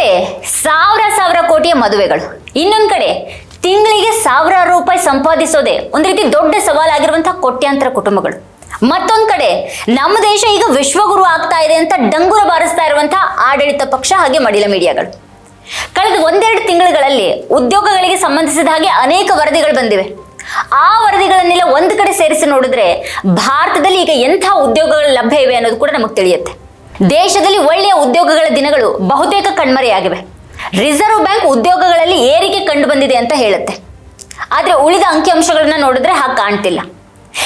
ಕಡೆ ಸಾವಿರ ಸಾವಿರ ಕೋಟಿಯ ಮದುವೆಗಳು. ಇನ್ನೊಂದ್ ಕಡೆ ತಿಂಗಳಿಗೆ ಸಾವಿರಾರು ರೂಪಾಯಿ ಸಂಪಾದಿಸೋದೇ ಒಂದ್ ರೀತಿ ದೊಡ್ಡ ಸವಾಲಾಗಿರುವಂತಹ ಕೋಟ್ಯಾಂತರ ಕುಟುಂಬಗಳು. ಮತ್ತೊಂದ್ ಕಡೆ ನಮ್ಮ ದೇಶ ಈಗ ವಿಶ್ವಗುರು ಆಗ್ತಾ ಇದೆ ಅಂತ ಡಂಗುರ ಬಾರಿಸ್ತಾ ಇರುವಂತಹ ಆಡಳಿತ ಪಕ್ಷ ಹಾಗೆ ಮಡಿಲ ಮೀಡಿಯಾಗಳು. ಕಳೆದ ಒಂದೆರಡು ತಿಂಗಳುಗಳಲ್ಲಿ ಉದ್ಯೋಗಗಳಿಗೆ ಸಂಬಂಧಿಸಿದ ಹಾಗೆ ಅನೇಕ ವರದಿಗಳು ಬಂದಿವೆ. ಆ ವರದಿಗಳನ್ನೆಲ್ಲ ಒಂದು ಕಡೆ ಸೇರಿಸಿ ನೋಡಿದ್ರೆ ಭಾರತದಲ್ಲಿ ಈಗ ಎಂಥ ಉದ್ಯೋಗಗಳು ಲಭ್ಯ ಇವೆ ಅನ್ನೋದು ಕೂಡ ನಮಗೆ ತಿಳಿಯುತ್ತೆ. ದೇಶದಲ್ಲಿ ಒಳ್ಳೆಯ ಉದ್ಯೋಗಗಳ ದಿನಗಳು ಬಹುತೇಕ ಕಣ್ಮರೆಯಾಗಿವೆ. ರಿಸರ್ವ್ ಬ್ಯಾಂಕ್ ಉದ್ಯೋಗಗಳಲ್ಲಿ ಏರಿಕೆ ಕಂಡು ಬಂದಿದೆ ಅಂತ ಹೇಳುತ್ತೆ. ಆದರೆ ಉಳಿದ ಅಂಕಿಅಂಶಗಳನ್ನ ನೋಡಿದ್ರೆ ಹಾಗೆ ಕಾಣ್ತಿಲ್ಲ.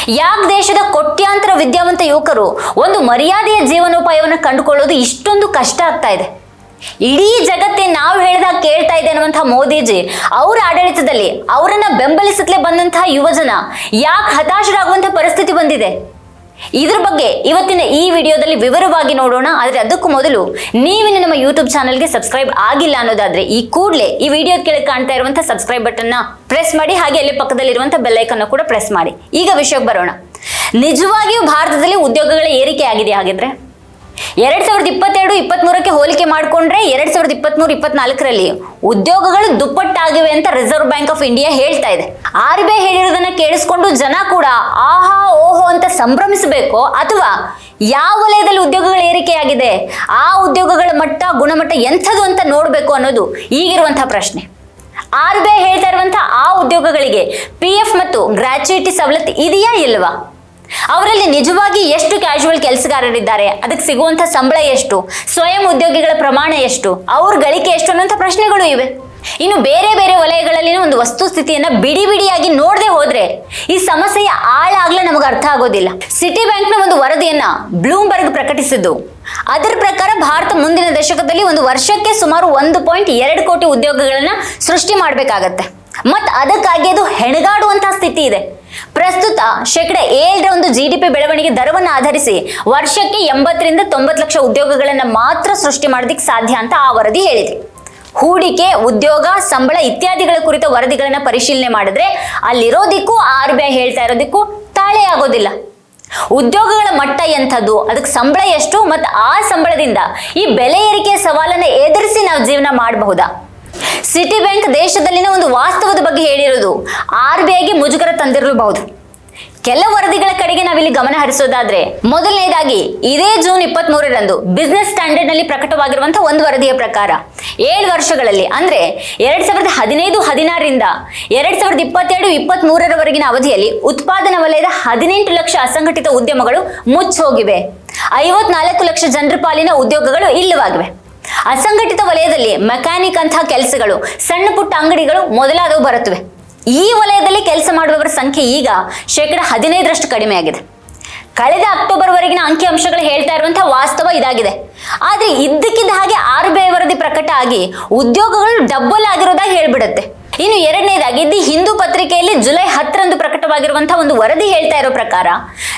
ಯಾಕೆ ದೇಶದ ಕೋಟ್ಯಾಂತರ ವಿದ್ಯಾವಂತ ಯುವಕರು ಒಂದು ಮರ್ಯಾದೆಯ ಜೀವನೋಪಾಯವನ್ನು ಕಂಡುಕೊಳ್ಳೋದು ಇಷ್ಟೊಂದು ಕಷ್ಟ ಆಗ್ತಾ ಇದೆ? ಇಡೀ ಜಗತ್ತೇ ನಾವು ಹೇಳಿದಾಗ ಕೇಳ್ತಾ ಇದೆ ಅನ್ನುವಂತಹ ಮೋದಿಜಿ, ಅವರ ಆಡಳಿತದಲ್ಲಿ, ಅವರನ್ನ ಬೆಂಬಲಿಸುತ್ತಲೇ ಬಂದಂತಹ ಯುವಜನ ಯಾಕೆ ಹತಾಶರಾಗುವಂತಹ ಪರಿಸ್ಥಿತಿ ಬಂದಿದೆ? ಇದ್ರ ಬಗ್ಗೆ ಇವತ್ತಿನ ಈ ವಿಡಿಯೋದಲ್ಲಿ ವಿವರವಾಗಿ ನೋಡೋಣ, ಆದರೆ ಅದಕ್ಕೂ ಮೊದಲು ನೀವಿನ ನಮ್ಮ ಯೂಟ್ಯೂಬ್ ಚಾನಲ್ಗೆ ಸಬ್ಸ್ಕ್ರೈಬ್ ಆಗಿಲ್ಲ ಅನ್ನೋದಾದ್ರೆ ಈ ಕೂಡಲೇ ಈ ವಿಡಿಯೋ ಕೆಳಗೆ ಕಾಣ್ತಾ ಇರುವಂತಹ ಸಬ್ಸ್ಕ್ರೈಬ್ ಬಟನ್ನ ಪ್ರೆಸ್ ಮಾಡಿ, ಹಾಗೆ ಅಲ್ಲಿ ಪಕ್ಕದಲ್ಲಿರುವಂತಹ ಬೆಲ್ಲೈಕನ್ನು ಕೂಡ ಪ್ರೆಸ್ ಮಾಡಿ. ಈಗ ವಿಷಯಕ್ಕೆ ಬರೋಣ. ನಿಜವಾಗಿಯೂ ಭಾರತದಲ್ಲಿ ಉದ್ಯೋಗಗಳ ಏರಿಕೆ ಆಗಿದೆ ಹಾಗಿದ್ರೆ ಎರಡ್ ಸಾವಿರದ ಇಪ್ಪತ್ತೆರಡು ಇಪ್ಪತ್ಮೂರಕ್ಕೆ ಹೋಲಿಕೆ ಮಾಡಿಕೊಂಡ್ರೆ ಎರಡ್ ಸಾವಿರದ ಇಪ್ಪತ್ಮೂರು ಇಪ್ಪತ್ನಾಲ್ಕರಲ್ಲಿ ಉದ್ಯೋಗಗಳು ದುಪ್ಪಟ್ಟಾಗಿವೆ ಅಂತ ರಿಸರ್ವ್ ಬ್ಯಾಂಕ್ ಆಫ್ ಇಂಡಿಯಾ ಹೇಳ್ತಾ ಇದೆ. ಆರ್ ಬಿ ಐ ಹೇಳಿರೋದನ್ನ ಕೇಳಿಸ್ಕೊಂಡು ಜನ ಕೂಡ ಆಹಾ, ಓಹೋ ಅಂತ ಸಂಭ್ರಮಿಸಬೇಕು ಅಥವಾ ಯಾವ ವಲಯದಲ್ಲಿ ಉದ್ಯೋಗಗಳ ಏರಿಕೆಯಾಗಿದೆ, ಆ ಉದ್ಯೋಗಗಳ ಮಟ್ಟ, ಗುಣಮಟ್ಟ ಎಂಥದ್ದು ಅಂತ ನೋಡಬೇಕು ಅನ್ನೋದು ಈಗಿರುವಂತಹ ಪ್ರಶ್ನೆ. ಆರ್ ಬಿ ಐ ಹೇಳ್ತಾ ಇರುವಂತಹ ಆ ಉದ್ಯೋಗಗಳಿಗೆ ಪಿ ಎಫ್ ಮತ್ತು ಗ್ರಾಚ್ಯುಯಿಟಿ ಸವಲತ್ತು ಇದೆಯಾ ಇಲ್ವಾ? ಅವರಲ್ಲಿ ನಿಜವಾಗಿ ಎಷ್ಟು ಕ್ಯಾಶುವಲ್ ಕೆಲಸಗಾರರಿದ್ದಾರೆ? ಅದಕ್ಕೆ ಸಿಗುವಂತ ಸಂಬಳ ಎಷ್ಟು? ಸ್ವಯಂ ಉದ್ಯೋಗಿಗಳ ಪ್ರಮಾಣ ಎಷ್ಟು? ಅವ್ರ ಗಳಿಕೆ ಎಷ್ಟು ಅನ್ನೋಂಥ ಪ್ರಶ್ನೆಗಳು ಇವೆ. ಇನ್ನು ಬೇರೆ ಬೇರೆ ವಲಯಗಳಲ್ಲಿನ ಒಂದು ವಸ್ತುಸ್ಥಿತಿಯನ್ನ ಬಿಡಿ ಬಿಡಿಯಾಗಿ ನೋಡದೆ ಹೋದ್ರೆ ಈ ಸಮಸ್ಯೆಯ ಆಳಾಗ್ಲೇ ನಮಗೆ ಅರ್ಥ ಆಗೋದಿಲ್ಲ. ಸಿಟಿ ಬ್ಯಾಂಕ್ನ ಒಂದು ವರದಿಯನ್ನ ಬ್ಲೂಮ್ಬರ್ಗ್ ಪ್ರಕಟಿಸಿದ್ದು. ಅದರ ಪ್ರಕಾರ ಭಾರತ ಮುಂದಿನ ದಶಕದಲ್ಲಿ ಒಂದು ವರ್ಷಕ್ಕೆ ಸುಮಾರು ಒಂದು ಪಾಯಿಂಟ್ ಎರಡು ಕೋಟಿ ಉದ್ಯೋಗಗಳನ್ನ ಸೃಷ್ಟಿ ಮಾಡಬೇಕಾಗತ್ತೆ. ಮತ್ತು ಅದಕ್ಕಾಗಿ ಅದು ಹೆಣಗಾಡುವಂತಹ ಸ್ಥಿತಿ ಇದೆ. ಪ್ರಸ್ತುತ ಶೇಕಡ ಏಳರ ಒಂದು ಜಿ ಡಿ ಪಿ ಬೆಳವಣಿಗೆ ದರವನ್ನು ಆಧರಿಸಿ ವರ್ಷಕ್ಕೆ ಎಂಬತ್ತರಿಂದ ತೊಂಬತ್ತು ಲಕ್ಷ ಉದ್ಯೋಗಗಳನ್ನು ಮಾತ್ರ ಸೃಷ್ಟಿ ಮಾಡೋದಕ್ಕೆ ಸಾಧ್ಯ ಅಂತ ಆ ವರದಿ ಹೇಳಿದೆ. ಹೂಡಿಕೆ, ಉದ್ಯೋಗ, ಸಂಬಳ ಇತ್ಯಾದಿಗಳ ಕುರಿತ ವರದಿಗಳನ್ನು ಪರಿಶೀಲನೆ ಮಾಡಿದ್ರೆ ಅಲ್ಲಿರೋದಿಕ್ಕೂ ಆರ್ ಬಿ ಐ ಹೇಳ್ತಾ ಇರೋದಕ್ಕೂ ತಾಳೆ ಆಗೋದಿಲ್ಲ. ಉದ್ಯೋಗಗಳ ಮಟ್ಟ ಎಂಥದ್ದು, ಅದಕ್ಕೆ ಸಂಬಳ ಎಷ್ಟು, ಮತ್ತು ಆ ಸಂಬಳದಿಂದ ಈ ಬೆಲೆ ಏರಿಕೆಯ ಸವಾಲನ್ನ ಎದುರಿಸಿ ನಾವು ಜೀವನ ಮಾಡಬಹುದಾ? ಸಿಟಿ ಬ್ಯಾಂಕ್ ದೇಶದಲ್ಲಿನ ಒಂದು ವಾಸ್ತವದ ಬಗ್ಗೆ ಹೇಳಿರೋದು. ಆರ್ ಬಿ ಐಗೆ ಮುಜುಗರ ತಂದಿರಲೂಬಹುದು. ಕೆಲ ವರದಿಗಳ ಕಡೆಗೆ ನಾವಿಲ್ಲಿ ಗಮನ ಹರಿಸೋದಾದ್ರೆ, ಮೊದಲನೇದಾಗಿ, ಇದೇ ಜೂನ್ ಇಪ್ಪತ್ತ್ ಮೂರರಂದು ಬಿಸ್ನೆಸ್ ಸ್ಟ್ಯಾಂಡರ್ಡ್ನಲ್ಲಿ ಪ್ರಕಟವಾಗಿರುವಂತಹ ಒಂದು ವರದಿಯ ಪ್ರಕಾರ, ಏಳು ವರ್ಷಗಳಲ್ಲಿ, ಅಂದ್ರೆ ಎರಡ್ ಸಾವಿರದ ಹದಿನೈದು ಹದಿನಾರರಿಂದ ಎರಡ್ ಸಾವಿರದ ಇಪ್ಪತ್ತೆರಡು ಇಪ್ಪತ್ತ್ ಮೂರರವರೆಗಿನ ಅವಧಿಯಲ್ಲಿ ಉತ್ಪಾದನಾ ವಲಯದ ಹದಿನೆಂಟು ಲಕ್ಷ ಅಸಂಘಟಿತ ಉದ್ಯಮಗಳು ಮುಚ್ಚೋಗಿವೆ. ಐವತ್ನಾಲ್ಕು ಲಕ್ಷ ಜನರ ಪಾಲಿನ ಉದ್ಯೋಗಗಳು ಇಲ್ಲವಾಗಿವೆ. ಅಸಂಘಟಿತ ವಲಯದಲ್ಲಿ ಮೆಕ್ಯಾನಿಕ್ ಅಂತಹ ಕೆಲಸಗಳು, ಸಣ್ಣ ಪುಟ್ಟ ಅಂಗಡಿಗಳು ಮೊದಲಾದವು ಬರುತ್ತವೆ. ಈ ವಲಯದಲ್ಲಿ ಕೆಲಸ ಮಾಡುವವರ ಸಂಖ್ಯೆ ಈಗ ಶೇಕಡ ಹದಿನೈದರಷ್ಟು ಕಡಿಮೆ ಆಗಿದೆ. ಕಳೆದ ಅಕ್ಟೋಬರ್ ವರೆಗಿನ ಅಂಕಿಅಂಶಗಳು ಹೇಳ್ತಾ ಇರುವಂತಹ ವಾಸ್ತವ ಇದಾಗಿದೆ. ಆದ್ರೆ ಇದ್ದಕ್ಕಿದ್ದ ಹಾಗೆ ಆರ್ ಬಿ ಐ ವರದಿ ಪ್ರಕಟ ಆಗಿ ಉದ್ಯೋಗಗಳು ಡಬ್ಬಲ್ ಆಗಿರೋದಾಗಿ ಹೇಳ್ಬಿಡುತ್ತೆ. ಇನ್ನು ಎರಡನೇದಾಗಿ, ದಿ ಹಿಂದೂ ಪತ್ರಿಕೆಯಲ್ಲಿ ಜುಲೈ ಹತ್ತರಂದು ಪ್ರಕಟವಾಗಿರುವಂತಹ ಒಂದು ವರದಿ ಹೇಳ್ತಾ ಇರೋ ಪ್ರಕಾರ,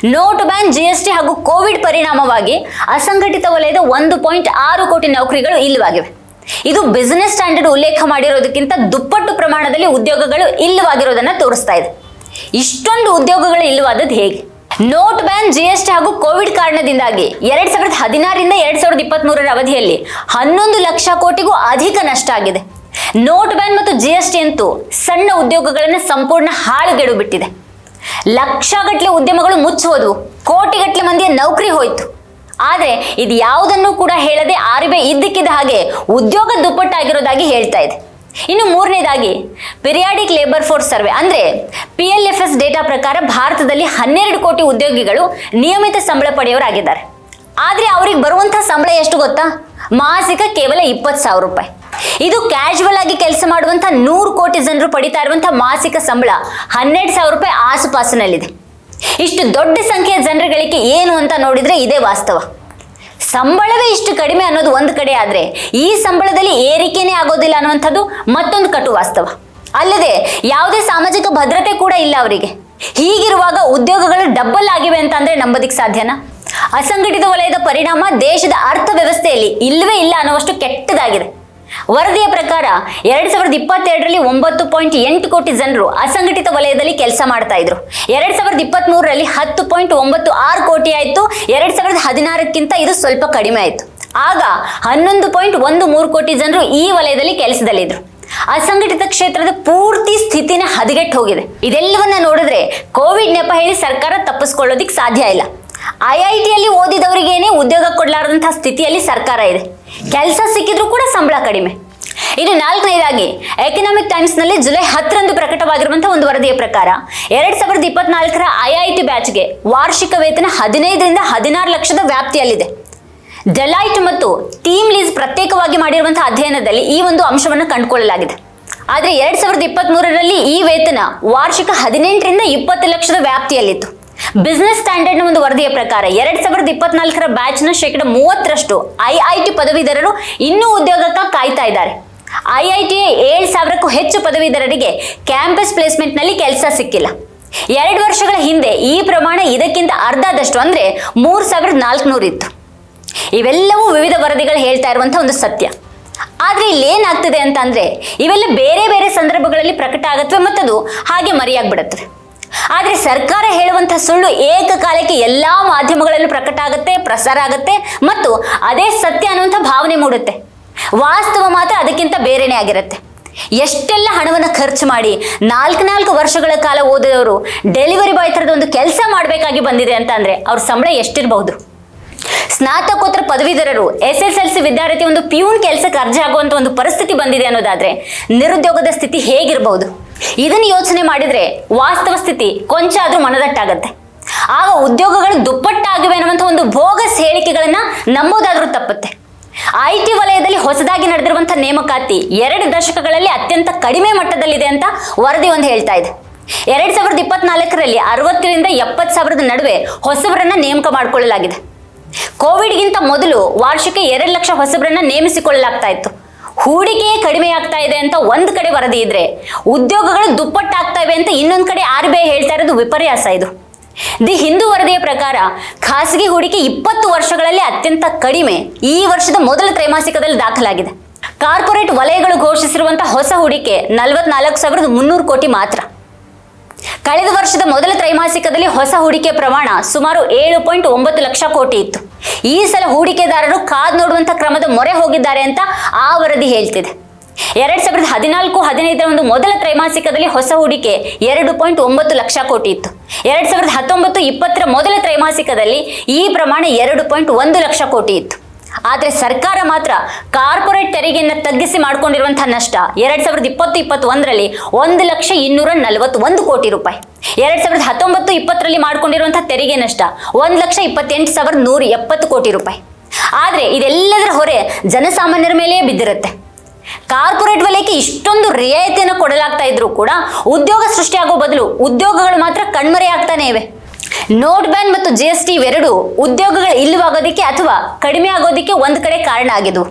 ನೋಟ್ ಬ್ಯಾನ್ ಜಿಎಸ್ಟಿ ಹಾಗೂ ಕೋವಿಡ್ ಪರಿಣಾಮವಾಗಿ ಅಸಂಘಟಿತ ವಲಯದ ಒಂದು ಪಾಯಿಂಟ್ ಆರು ಕೋಟಿ ನೌಕರಿಗಳು ಇಲ್ಲವಾಗಿವೆ. ಇದು ಬಿಸಿನೆಸ್ ಸ್ಟ್ಯಾಂಡರ್ಡ್ ಉಲ್ಲೇಖ ಮಾಡಿರೋದಕ್ಕಿಂತ ದುಪ್ಪಟ್ಟು ಪ್ರಮಾಣದಲ್ಲಿ ಉದ್ಯೋಗಗಳು ಇಲ್ಲವಾಗಿರೋದನ್ನ ತೋರಿಸ್ತಾ ಇದೆ. ಇಷ್ಟೊಂದು ಉದ್ಯೋಗಗಳು ಇಲ್ಲವಾದದ್ದು ಹೇಗೆ? ನೋಟ್ ಬ್ಯಾನ್ ಜಿಎಸ್ಟಿ ಹಾಗೂ ಕೋವಿಡ್ ಕಾರಣದಿಂದಾಗಿ ಎರಡ್ ಸಾವಿರದ ಹದಿನಾರರಿಂದ ಎರಡ್ ಸಾವಿರದ ಇಪ್ಪತ್ತ್ ಮೂರರ ಅವಧಿಯಲ್ಲಿ ಹನ್ನೊಂದು ಲಕ್ಷ ಕೋಟಿಗೂ ಅಧಿಕ ನಷ್ಟ ಆಗಿದೆ. ನೋಟ್ ಬ್ಯಾನ್ ಮತ್ತು ಜಿ ಎಸ್ ಟಿ ಅಂತೂ ಸಣ್ಣ ಉದ್ಯೋಗಗಳನ್ನು ಸಂಪೂರ್ಣ ಹಾಳುಗೆಡು ಬಿಟ್ಟಿದೆ. ಲಕ್ಷಗಟ್ಟಲೆ ಉದ್ಯಮಗಳು ಮುಚ್ಚೋದು ಕೋಟಿಗಟ್ಟಲೆ ಮಂದಿಯ ನೌಕರಿ ಹೋಯ್ತು. ಆದರೆ ಇದು ಯಾವುದನ್ನು ಕೂಡ ಹೇಳದೆ ಆರ್ ಬಿ ಐ ಇದ್ದಕ್ಕಿದ್ದ ಹಾಗೆ ಉದ್ಯೋಗ ದುಪ್ಪಟ್ಟಾಗಿರೋದಾಗಿ ಹೇಳ್ತಾ ಇದೆ. ಇನ್ನು ಮೂರನೇದಾಗಿ ಪಿರಿಯಾಡಿಕ್ ಲೇಬರ್ ಫೋರ್ಸ್ ಸರ್ವೆ ಅಂದ್ರೆ P L F S data ಪ್ರಕಾರ ಭಾರತದಲ್ಲಿ ಹನ್ನೆರಡು ಕೋಟಿ ಉದ್ಯೋಗಿಗಳು ನಿಯಮಿತ ಸಂಬಳ ಪಡೆಯೋರಾಗಿದ್ದಾರೆ. ಆದ್ರೆ ಅವ್ರಿಗೆ ಬರುವಂಥ ಸಂಬಳ ಎಷ್ಟು ಗೊತ್ತಾ? ಮಾಸಿಕ ಕೇವಲ ಇಪ್ಪತ್ತು ಸಾವಿರ ರೂಪಾಯಿ. ಇದು ಕ್ಯಾಶುವಲ್ ಆಗಿ ಕೆಲಸ ಮಾಡುವಂತ ನೂರು ಕೋಟಿ ಜನರು ಪಡಿತಾ ಇರುವಂತಹ ಮಾಸಿಕ ಸಂಬಳ. ಹನ್ನೆರಡು ಸಾವಿರ ರೂಪಾಯಿ ಆಸುಪಾಸಿನಲ್ಲಿದೆ. ಇಷ್ಟು ದೊಡ್ಡ ಸಂಖ್ಯೆಯ ಜನರುಗಳಿಗೆ ಏನು ಅಂತ ನೋಡಿದ್ರೆ ಇದೇ ವಾಸ್ತವ. ಸಂಬಳವೇ ಇಷ್ಟು ಕಡಿಮೆ ಅನ್ನೋದು ಒಂದು ಕಡೆ ಆದ್ರೆ ಈ ಸಂಬಳದಲ್ಲಿ ಏರಿಕೆನೇ ಆಗೋದಿಲ್ಲ ಅನ್ನುವಂಥದ್ದು ಮತ್ತೊಂದು ಕಟು ವಾಸ್ತವ. ಅಲ್ಲದೆ ಯಾವುದೇ ಸಾಮಾಜಿಕ ಭದ್ರತೆ ಕೂಡ ಇಲ್ಲ ಅವರಿಗೆ. ಹೀಗಿರುವಾಗ ಉದ್ಯೋಗಗಳು ಡಬ್ಬಲ್ ಆಗಿವೆ ಅಂತ ಅಂದ್ರೆ ನಂಬೋದಿಕ್ ಸಾಧ್ಯನಾ? ಅಸಂಘಟಿತ ವಲಯದ ಪರಿಣಾಮ ದೇಶದ ಅರ್ಥವ್ಯವಸ್ಥೆಯಲ್ಲಿ ಇಲ್ಲವೇ ಇಲ್ಲ ಅನ್ನುವಷ್ಟು ಕೆಟ್ಟದಾಗಿದೆ. ವರದಿಯ ಪ್ರಕಾರ ಎರಡ್ ಸಾವಿರದ ಇಪ್ಪತ್ತೆರಡರಲ್ಲಿ ಒಂಬತ್ತು ಪಾಯಿಂಟ್ ಎಂಟು ಕೋಟಿ ಜನರು ಅಸಂಘಟಿತ ವಲಯದಲ್ಲಿ ಕೆಲಸ ಮಾಡ್ತಾ ಇದ್ರು. ಎರಡ್ ಸಾವಿರದ ಇಪ್ಪತ್ತ್ ಮೂರರಲ್ಲಿ ಹತ್ತು ಪಾಯಿಂಟ್ ಒಂಬತ್ತು ಆರು ಕೋಟಿ ಆಯಿತು. ಎರಡ್ ಸಾವಿರದ ಹದಿನಾರಕ್ಕಿಂತ ಇದು ಸ್ವಲ್ಪ ಕಡಿಮೆ ಆಯಿತು. ಆಗ ಹನ್ನೊಂದು ಪಾಯಿಂಟ್ ಒಂದು ಮೂರು ಕೋಟಿ ಜನರು ಈ ವಲಯದಲ್ಲಿ ಕೆಲಸದಲ್ಲಿದ್ರು ಅಸಂಘಟಿತ ಕ್ಷೇತ್ರದ ಪೂರ್ತಿ ಸ್ಥಿತಿನ ಹದಗೆಟ್ಟು ಹೋಗಿದೆ. ಇದೆಲ್ಲವನ್ನ ನೋಡಿದ್ರೆ ಕೋವಿಡ್ ನೆಪ ಹೇಳಿ ಸರ್ಕಾರ ತಪ್ಪಿಸ್ಕೊಳ್ಳೋದಿಕ್ ಸಾಧ್ಯ ಇಲ್ಲ. ಐ ಐ ಟಿಯಲ್ಲಿ ಓದಿದವರಿಗೇನೆ ಉದ್ಯೋಗ ಕೊಡಲಾರದಂತಹ ಸ್ಥಿತಿಯಲ್ಲಿ ಸರ್ಕಾರ ಇದೆ. ಕೆಲಸ ಸಿಕ್ಕಿದ್ರೂ ಕೂಡ ಸಂಬಳ ಕಡಿಮೆ. ಇನ್ನು ನಾಲ್ಕನೇದಾಗಿ ಎಕನಾಮಿಕ್ ಟೈಮ್ಸ್ನಲ್ಲಿ ಜುಲೈ ಹತ್ತರಂದು ಪ್ರಕಟವಾಗಿರುವಂತಹ ಒಂದು ವರದಿಯ ಪ್ರಕಾರ, ಎರಡ್ ಸಾವಿರದ ಇಪ್ಪತ್ನಾಲ್ಕರ ಐ ಐ ಟಿ ಬ್ಯಾಚ್ಗೆ ವಾರ್ಷಿಕ ವೇತನ ಹದಿನೈದರಿಂದ ಹದಿನಾರು ಲಕ್ಷದ ವ್ಯಾಪ್ತಿಯಲ್ಲಿದೆ. ಡೆಲೈಟ್ ಮತ್ತು ಟೀಮ್ ಲೀಸ್ ಪ್ರತ್ಯೇಕವಾಗಿ ಮಾಡಿರುವಂತಹ ಅಧ್ಯಯನದಲ್ಲಿ ಈ ಒಂದು ಅಂಶವನ್ನು ಕಂಡುಕೊಳ್ಳಲಾಗಿದೆ. ಆದರೆ ಎರಡ್ ಸಾವಿರದ ಇಪ್ಪತ್ತ್ ಮೂರರಲ್ಲಿ ಈ ವೇತನ ವಾರ್ಷಿಕ ಹದಿನೆಂಟರಿಂದ ಇಪ್ಪತ್ತು ಲಕ್ಷದ ವ್ಯಾಪ್ತಿಯಲ್ಲಿತ್ತು. ಬಿಸಿನೆಸ್ ಸ್ಟ್ಯಾಂಡರ್ಡ್ನ ಒಂದು ವರದಿಯ ಪ್ರಕಾರ ಎರಡ್ ಸಾವಿರದ ಇಪ್ಪತ್ನಾಲ್ಕರ ಬ್ಯಾಚ್ನ ಶೇಕಡ ಮೂವತ್ತರಷ್ಟು ಐ ಐ ಟಿ ಪದವೀಧರರು ಇನ್ನೂ ಉದ್ಯೋಗಕ್ಕೆ ಕಾಯ್ತಾ ಇದ್ದಾರೆ. ಐ ಐ ಟಿ ಏಳು ಸಾವಿರಕ್ಕೂ ಹೆಚ್ಚು ಪದವೀಧರರಿಗೆ ಕ್ಯಾಂಪಸ್ ಪ್ಲೇಸ್ಮೆಂಟ್ನಲ್ಲಿ ಕೆಲಸ ಸಿಕ್ಕಿಲ್ಲ. ಎರಡು ವರ್ಷಗಳ ಹಿಂದೆ ಈ ಪ್ರಮಾಣ ಇದಕ್ಕಿಂತ ಅರ್ಧದಷ್ಟು ಅಂದ್ರೆ ಮೂರು ಸಾವಿರದ ನಾಲ್ಕುನೂರು ಇತ್ತು. ಇವೆಲ್ಲವೂ ವಿವಿಧ ವರದಿಗಳು ಹೇಳ್ತಾ ಇರುವಂತಹ ಒಂದು ಸತ್ಯ. ಆದ್ರೆ ಇಲ್ಲಿ ಏನಾಗ್ತದೆ ಅಂತ ಅಂದ್ರೆ ಇವೆಲ್ಲ ಬೇರೆ ಬೇರೆ ಸಂದರ್ಭಗಳಲ್ಲಿ ಪ್ರಕಟ ಆಗತ್ವೆ ಮತ್ತದು ಹಾಗೆ ಮರೆಯಾಗ್ಬಿಡತ್ವೆ ಆದ್ರೆ ಸರ್ಕಾರ ಹೇಳುವಂಥ ಸುಳ್ಳು ಏಕಕಾಲಕ್ಕೆ ಎಲ್ಲಾ ಮಾಧ್ಯಮಗಳಲ್ಲೂ ಪ್ರಕಟ ಆಗುತ್ತೆ, ಪ್ರಸಾರ ಆಗುತ್ತೆ ಮತ್ತು ಅದೇ ಸತ್ಯ ಅನ್ನುವಂಥ ಭಾವನೆ ಮೂಡುತ್ತೆ. ವಾಸ್ತವ ಮಾತ್ರ ಅದಕ್ಕಿಂತ ಬೇರೆನೇ ಆಗಿರುತ್ತೆ. ಎಷ್ಟೆಲ್ಲ ಹಣವನ್ನು ಖರ್ಚು ಮಾಡಿ ನಾಲ್ಕು ನಾಲ್ಕು ವರ್ಷಗಳ ಕಾಲ ಓದಿದವರು ಡೆಲಿವರಿ ಬಾಯ್ ಥರದ ಒಂದು ಕೆಲಸ ಮಾಡಬೇಕಾಗಿ ಬಂದಿದೆ ಅಂತ ಅಂದರೆ ಅವ್ರ ಸಂಬಳ ಎಷ್ಟಿರಬಹುದು? ಸ್ನಾತಕೋತ್ತರ ಪದವೀಧರರು ಎಸ್ ಎಸ್ ಎಲ್ ಸಿ ವಿದ್ಯಾರ್ಥಿ ಒಂದು ಪ್ಯೂನ್ ಕೆಲಸಕ್ಕೆ ಅರ್ಜಿ ಆಗುವಂಥ ಒಂದು ಪರಿಸ್ಥಿತಿ ಬಂದಿದೆ ಅನ್ನೋದಾದರೆ ನಿರುದ್ಯೋಗದ ಸ್ಥಿತಿ ಹೇಗಿರಬಹುದು? ಇದನ್ನು ಯೋಚನೆ ಮಾಡಿದ್ರೆ ವಾಸ್ತವ ಸ್ಥಿತಿ ಕೊಂಚ ಆದ್ರೂ ಮನದಟ್ಟಾಗತ್ತೆ. ಆಗ ಉದ್ಯೋಗಗಳು ದುಪ್ಪಟ್ಟಾಗಿವೆ ಅನ್ನುವಂಥ ಒಂದು ಬೋಗಸ್ ಹೇಳಿಕೆಗಳನ್ನ ನಂಬೋದಾದ್ರೂ ತಪ್ಪುತ್ತೆ. ಐ ಟಿ ವಲಯದಲ್ಲಿ ಹೊಸದಾಗಿ ನಡೆದಿರುವಂತಹ ನೇಮಕಾತಿ ಎರಡು ದಶಕಗಳಲ್ಲಿ ಅತ್ಯಂತ ಕಡಿಮೆ ಮಟ್ಟದಲ್ಲಿದೆ ಅಂತ ವರದಿ ಒಂದು ಹೇಳ್ತಾ ಇದೆ. ಎರಡ್ ಸಾವಿರದ ಇಪ್ಪತ್ನಾಲ್ಕರಲ್ಲಿ ಅರವತ್ತರಿಂದ ಎಪ್ಪತ್ತು ಸಾವಿರದ ನಡುವೆ ಹೊಸಬರನ್ನ ನೇಮಕ ಮಾಡಿಕೊಳ್ಳಲಾಗಿದೆ. ಕೋವಿಡ್ಗಿಂತ ಮೊದಲು ವಾರ್ಷಿಕ ಎರಡು ಲಕ್ಷ ಹೊಸಬರನ್ನ ನೇಮಿಸಿಕೊಳ್ಳಲಾಗ್ತಾ ಇತ್ತು. ಹೂಡಿಕೆಯೇ ಕಡಿಮೆ ಆಗ್ತಾ ಇದೆ ಅಂತ ಒಂದ್ ಕಡೆ ವರದಿ ಇದ್ರೆ, ಉದ್ಯೋಗಗಳು ದುಪ್ಪಟ್ಟಾಗ್ತಾ ಇವೆ ಅಂತ ಇನ್ನೊಂದ್ ಕಡೆ ಆರ್ ಬಿ ಐ ಹೇಳ್ತಾ ಇರೋದು ವಿಪರ್ಯಾಸ ಇದು. ದಿ ಹಿಂದೂ ವರದಿಯ ಪ್ರಕಾರ, ಖಾಸಗಿ ಹೂಡಿಕೆ ಇಪ್ಪತ್ತು ವರ್ಷಗಳಲ್ಲಿ ಅತ್ಯಂತ ಕಡಿಮೆ, ಈ ವರ್ಷದ ಮೊದಲ ತ್ರೈಮಾಸಿಕದಲ್ಲಿ ದಾಖಲಾಗಿದೆ. ಕಾರ್ಪೊರೇಟ್ ವಲಯಗಳು ಘೋಷಿಸಿರುವಂತಹ ಹೊಸ ಹೂಡಿಕೆ ನಲವತ್ನಾಲ್ಕು ಸಾವಿರದ ಮುನ್ನೂರು ಕೋಟಿ ಮಾತ್ರ. ಕಳೆದ ವರ್ಷದ ಮೊದಲ ತ್ರೈಮಾಸಿಕದಲ್ಲಿ ಹೊಸ ಹೂಡಿಕೆ ಪ್ರಮಾಣ ಸುಮಾರು ಏಳು ಪಾಯಿಂಟ್ ಒಂಬತ್ತು ಲಕ್ಷ ಕೋಟಿ ಇತ್ತು. ಈ ಸಲ ಹೂಡಿಕೆದಾರರು ಕಾದ್ ನೋಡುವಂತ ಕ್ರಮದ ಮೊರೆ ಹೋಗಿದ್ದಾರೆ ಅಂತ ಆ ವರದಿ ಹೇಳ್ತಿದೆ. ಎರಡ್ ಸಾವಿರದ ಹದಿನಾಲ್ಕು ಹದಿನೈದರ ಒಂದು ಮೊದಲ ತ್ರೈಮಾಸಿಕದಲ್ಲಿ ಹೊಸ ಹೂಡಿಕೆ ಎರಡು ಪಾಯಿಂಟ್ ಒಂಬತ್ತು ಲಕ್ಷ ಕೋಟಿ ಇತ್ತು. ಎರಡ್ ಸಾವಿರದ ಹತ್ತೊಂಬತ್ತು ಇಪ್ಪತ್ತರ ಮೊದಲ ತ್ರೈಮಾಸಿಕದಲ್ಲಿ ಈ ಪ್ರಮಾಣ ಎರಡು ಪಾಯಿಂಟ್ ಒಂದು ಲಕ್ಷ ಕೋಟಿ ಇತ್ತು. ಆದ್ರೆ ಸರ್ಕಾರ ಮಾತ್ರ ಕಾರ್ಪೊರೇಟ್ ತೆರಿಗೆಯನ್ನು ತಗ್ಗಿಸಿ ಮಾಡ್ಕೊಂಡಿರುವಂತಹ ನಷ್ಟ ಎರಡ್ ಸಾವಿರದ ಇಪ್ಪತ್ತು ಇಪ್ಪತ್ತೊಂದರಲ್ಲಿ ಒಂದು ಲಕ್ಷ ಇನ್ನೂರ ನಲವತ್ತೊಂದು ಕೋಟಿ ರೂಪಾಯಿ. ಎರಡ್ ಸಾವಿರದ ಹತ್ತೊಂಬತ್ತು ಇಪ್ಪತ್ತರಲ್ಲಿ ಮಾಡ್ಕೊಂಡಿರುವಂತಹ ತೆರಿಗೆ ನಷ್ಟ ಒಂದ್ ಲಕ್ಷ ಇಪ್ಪತ್ತೆಂಟು ಸಾವಿರದ ನೂರ ಎಪ್ಪತ್ತು ಕೋಟಿ ರೂಪಾಯಿ. ಆದರೆ ಇದೆಲ್ಲದರ ಹೊರೆ ಜನಸಾಮಾನ್ಯರ ಮೇಲೆಯೇ ಬಿದ್ದಿರುತ್ತೆ. ಕಾರ್ಪೊರೇಟ್ ವಲಯಕ್ಕೆ ಇಷ್ಟೊಂದು ರಿಯಾಯಿತಿಯನ್ನು ಕೊಡಲಾಗ್ತಾ ಇದ್ರೂ ಕೂಡ ಉದ್ಯೋಗ ಸೃಷ್ಟಿಯಾಗೋ ಬದಲು ಉದ್ಯೋಗಗಳು ಮಾತ್ರ ಕಣ್ಮರೆಯಾಗ್ತಾನೆ ಇವೆ. ನೋಟ್ ಬ್ಯಾನ್ ಮತ್ತು ಜಿ ಎಸ್ ಟಿ ಇವೆರಡು ಉದ್ಯೋಗಗಳು ಇಲ್ಲವಾಗೋದಿಕ್ಕೆ ಅಥವಾ ಕಡಿಮೆ ಆಗೋದಿಕ್ಕೆ ಒಂದು ಕಡೆ ಕಾರಣ ಆಗಿದ್ದು.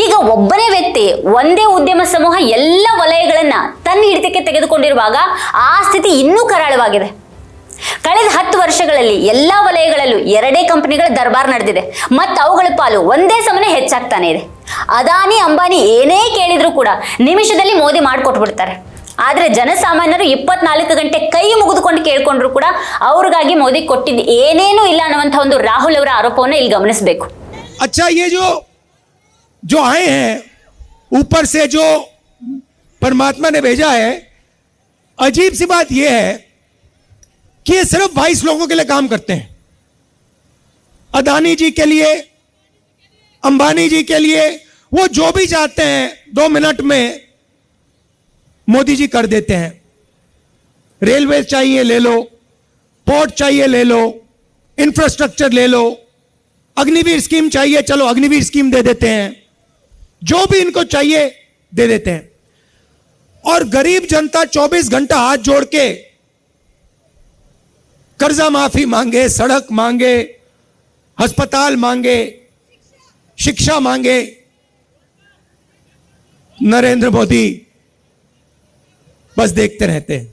ಈಗ ಒಬ್ಬನೇ ವ್ಯಕ್ತಿ ಒಂದೇ ಉದ್ಯಮ ಸಮೂಹ ಎಲ್ಲ ವಲಯಗಳನ್ನ ತನ್ನ ಹಿಡಿತಕ್ಕೆ ತೆಗೆದುಕೊಂಡಿರುವಾಗ ಆ ಸ್ಥಿತಿ ಇನ್ನೂ ಕರಾಳವಾಗಿದೆ. ಕಳೆದ ಹತ್ತು ವರ್ಷಗಳಲ್ಲಿ ಎಲ್ಲಾ ವಲಯಗಳಲ್ಲೂ ಎರಡೇ ಕಂಪನಿಗಳ ದರ್ಬಾರ್ ನಡೆದಿದೆ. ಮತ್ತು ಅವುಗಳ ಪಾಲು ಒಂದೇ ಸಮನೆ ಹೆಚ್ಚಾಗ್ತಾನೆ ಇದೆ. ಅದಾನಿ ಅಂಬಾನಿ ಏನೇ ಕೇಳಿದ್ರು ಕೂಡ ನಿಮಿಷದಲ್ಲಿ ಮೋದಿ ಮಾಡಿಕೊಟ್ಬಿಡ್ತಾರೆ. ಆದ್ರೆ ಜನಸಾಮಾನ್ಯರು ಇಪ್ಪತ್ನಾಲ್ಕು ಗಂಟೆ ಕೈ ಮುಗಿದುಕೊಂಡು ಕೇಳ್ಕೊಂಡ್ರು ಕೂಡ ಅವ್ರಿಗಾಗಿ ಮೋದಿ ಕೊಟ್ಟಿದ್ದು ಏನೇನೂ ಇಲ್ಲ ಅನ್ನುವಂಥ ಒಂದು ರಾಹುಲ್ ಅವರ ಆರೋಪವನ್ನು ಇಲ್ಲಿ ಗಮನಿಸಬೇಕು अच्छा ये जो जो आए हैं ऊपर से जो परमात्मा ने भेजा है अजीब सी बात यह है कि ये सिर्फ 22 लोगों के लिए काम करते हैं अदानी जी के लिए अंबानी जी के लिए वो जो भी चाहते हैं दो मिनट में मोदी जी कर देते हैं। रेलवे चाहिए ले लो पोर्ट चाहिए ले लो इंफ्रास्ट्रक्चर ले लो, अग्निवीर स्कीम चाहिए, चलो अग्निवीर स्कीम दे देते हैं। जो भी इनको चाहिए, दे देते हैं। और गरीब जनता 24 घंटा हाथ जोड़ के कर्जा माफ़ी मांगे, सड़क मांगे, अस्पताल मांगे, शिक्षा मांगे। नरेंद्र मोदी बस देखते रहते हैं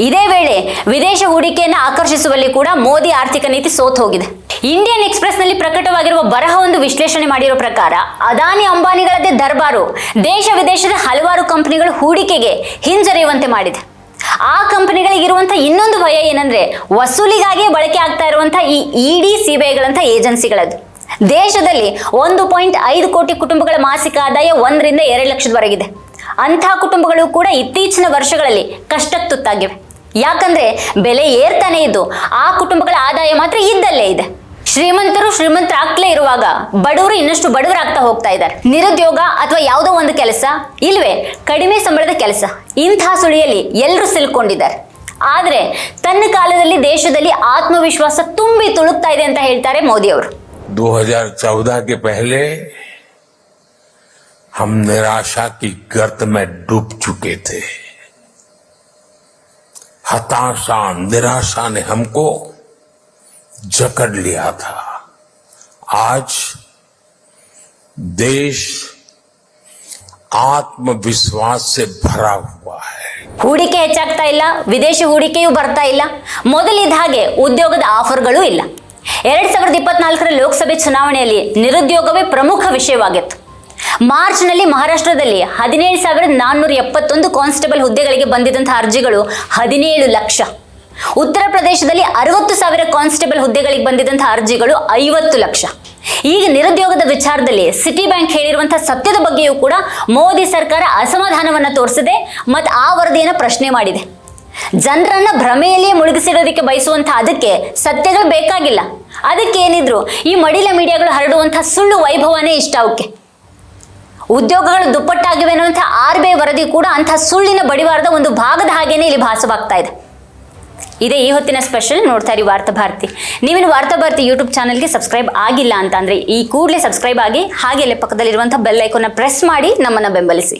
ಇದೇ ವೇಳೆ ವಿದೇಶ ಹೂಡಿಕೆಯನ್ನು ಆಕರ್ಷಿಸುವಲ್ಲಿ ಕೂಡ ಮೋದಿ ಆರ್ಥಿಕ ನೀತಿ ಸೋತ್ ಹೋಗಿದೆ ಇಂಡಿಯನ್ ಎಕ್ಸ್ಪ್ರೆಸ್ ನಲ್ಲಿ ಪ್ರಕಟವಾಗಿರುವ ಬರಹ ಒಂದು ವಿಶ್ಲೇಷಣೆ ಮಾಡಿರೋ ಪ್ರಕಾರ ಅದಾನಿ ಅಂಬಾನಿಗಳದ್ದೇ ದರ್ಬಾರು ದೇಶ ವಿದೇಶದ ಹಲವಾರು ಕಂಪನಿಗಳು ಹೂಡಿಕೆಗೆ ಹಿಂಜರಿಯುವಂತೆ ಮಾಡಿದೆ ಆ ಕಂಪನಿಗಳಿಗೆ ಇರುವಂತ ಇನ್ನೊಂದು ಭಯ ಏನಂದ್ರೆ ವಸೂಲಿಗಾಗಿ ಬಳಕೆ ಆಗ್ತಾ ಇರುವಂತ ಈ ಇಡಿ ಸಿಬಿಐಗಳಂತ ಏಜೆನ್ಸಿಗಳದ್ದು ದೇಶದಲ್ಲಿ ಒಂದು ಪಾಯಿಂಟ್ ಐದು ಕೋಟಿ ಕುಟುಂಬಗಳ ಮಾಸಿಕ ಆದಾಯ ಒಂದರಿಂದ ಎರಡು ಲಕ್ಷದವರೆಗಿದೆ ಅಂತಹ ಕುಟುಂಬಗಳು ಕೂಡ ಇತ್ತೀಚಿನ ವರ್ಷಗಳಲ್ಲಿ ಕಷ್ಟಕ್ಕೆ ತುತ್ತಾಗಿವೆ ಯಾಕಂದ್ರೆ ಬೆಲೆ ಏರ್ತಾನೆ ಇದ್ದು ಆ ಕುಟುಂಬಗಳ ಆದಾಯ ಮಾತ್ರ ಇದ್ದಲ್ಲೇ ಇದೆ. ಶ್ರೀಮಂತರು ಶ್ರೀಮಂತರಾಗ್ಲೇ ಇರುವಾಗ ಬಡವರು ಇನ್ನಷ್ಟು ಬಡವರಾಗ್ತಾ ಹೋಗ್ತಾ ಇದ್ದಾರೆ. ನಿರುದ್ಯೋಗ ಅಥವಾ ಯಾವುದೋ ಒಂದು ಕೆಲಸ, ಇಲ್ವೇ ಕಡಿಮೆ ಸಂಬಳದ ಕೆಲಸ ಇಂತಹ ಸುಳಿಯಲ್ಲಿ ಎಲ್ಲರೂ ಸಿಲ್ಕೊಂಡಿದ್ದಾರೆ. ಆದ್ರೆ ತನ್ನ ಕಾಲದಲ್ಲಿ ದೇಶದಲ್ಲಿ ಆತ್ಮವಿಶ್ವಾಸ ತುಂಬಿ ತುಳುಕ್ತಾ ಇದೆ ಅಂತ ಹೇಳ್ತಾರೆ ಮೋದಿ ಅವರು हम निराशा की गर्त में डूब चुके थे हताशा निराशा ने हमको जकड़ लिया था आज देश आत्मविश्वास से भरा हुआ है ಹೂಡಿಕೆ ಹೆಚ್ಚಾಗ್ತಾ ಇಲ್ಲ ವಿದೇಶಿ ಹೂಡಿಕೆಯೂ ಬರ್ತಾ ಇಲ್ಲ ಮೊದಲಿದ್ದ ಹಾಗೆ ಉದ್ಯೋಗದ ಆಫರ್ಗಳೂ ಇಲ್ಲ ಎರಡ್ ಸಾವಿರದ ಇಪ್ಪತ್ನಾಲ್ಕರ ಲೋಕಸಭೆ ಚುನಾವಣೆಯಲ್ಲಿ ನಿರುದ್ಯೋಗವೇ ಪ್ರಮುಖ ವಿಷಯವಾಗಿತ್ತು ಮಾರ್ಚ್ನಲ್ಲಿ ಮಹಾರಾಷ್ಟ್ರದಲ್ಲಿ ಹದಿನೇಳು ಸಾವಿರದ ನಾನ್ನೂರ ಎಪ್ಪತ್ತೊಂದು ಕಾನ್ಸ್ಟೇಬಲ್ ಹುದ್ದೆಗಳಿಗೆ ಬಂದಿದ್ದಂತಹ ಅರ್ಜಿಗಳು ಹದಿನೇಳು ಲಕ್ಷ. ಉತ್ತರ ಪ್ರದೇಶದಲ್ಲಿ ಅರವತ್ತು ಸಾವಿರ ಕಾನ್ಸ್ಟೇಬಲ್ ಹುದ್ದೆಗಳಿಗೆ ಬಂದಿದ್ದಂತಹ ಅರ್ಜಿಗಳು ಐವತ್ತು ಲಕ್ಷ. ಈಗ ನಿರುದ್ಯೋಗದ ವಿಚಾರದಲ್ಲಿ ಸಿಟಿ ಬ್ಯಾಂಕ್ ಹೇಳಿರುವಂತಹ ಸತ್ಯದ ಬಗ್ಗೆಯೂ ಕೂಡ ಮೋದಿ ಸರ್ಕಾರ ಅಸಮಾಧಾನವನ್ನು ತೋರಿಸಿದೆ ಮತ್ತು ಆ ವರದಿಯನ್ನು ಪ್ರಶ್ನೆ ಮಾಡಿದೆ. ಜನರನ್ನ ಭ್ರಮೆಯಲ್ಲಿ ಮುಳುಗಿಸಿಡೋದಕ್ಕೆ ಬಯಸುವಂತಹ ಅದಕ್ಕೆ ಸತ್ಯಗಳು ಬೇಕಾಗಿಲ್ಲ. ಅದಕ್ಕೆ ಏನಿದ್ರು ಈ ಮಡಿಲ ಮೀಡಿಯಾಗಳು ಹರಡುವಂತಹ ಸುಳ್ಳು ವೈಭವನೇ ಇಷ್ಟ ಅವಕ್ಕೆ ಉದ್ಯೋಗಗಳು ದುಪ್ಪಟ್ಟಾಗಿವೆ ಅನ್ನುವಂಥ ಆರ್ ಬಿ ಐ ವರದಿ ಕೂಡ ಅಂತಹ ಸುಳ್ಳಿನ ಬಡಿವಾರದ ಒಂದು ಭಾಗದ ಹಾಗೇನೆ ಇಲ್ಲಿ ಭಾಸವಾಗ್ತಾ ಇದೆ. ಇದೇ ಈ ಹೊತ್ತಿನ ಸ್ಪೆಷಲ್ ನೋಡ್ತಾ ಇರಿ ವಾರ್ತಾ ಭಾರತಿ. ನೀವಿನ ವಾರ್ತಾ ಭಾರತಿ ಯೂಟ್ಯೂಬ್ ಚಾನಲ್ಗೆ ಸಬ್ಸ್ಕ್ರೈಬ್ ಆಗಿಲ್ಲ ಅಂತ ಅಂದ್ರೆ ಈ ಕೂಡಲೇ ಸಬ್ಸ್ಕ್ರೈಬ್ ಆಗಿ ಹಾಗೆ ಅಲ್ಲೇ ಪಕ್ಕದಲ್ಲಿರುವಂಥ ಬೆಲ್ ಐಕೋನ್ನ ಪ್ರೆಸ್ ಮಾಡಿ ನಮ್ಮನ್ನ ಬೆಂಬಲಿಸಿ.